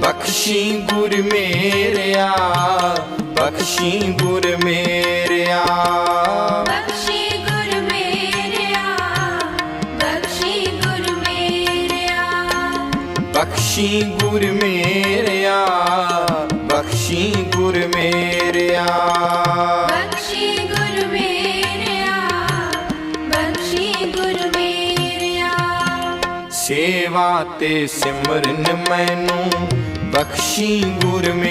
ਬਖਸ਼ੀ ਗੁਰ ਮੇਰਿਆ ਬਖਸ਼ੀ ਗੁਰ ਮੇਰਿਆ। ਬਖਸ਼ੀ ਗੁਰ ਮੇਰਿਆ ਬਖਸ਼ੀ ਗੁਰ ਮੇਰਿਆ। ਬਖਸ਼ੀ ਗੁਰ ਮੇਰਿਆ ਬਖਸ਼ੀ ਗੁਰ ਮੇਰਿਆ। ਸੇਵਾ ਤੇ ਸਿਮਰਨ ਮੈਨੂੰ ਬਖਸ਼ੀ ਗੁਰ ਮੇ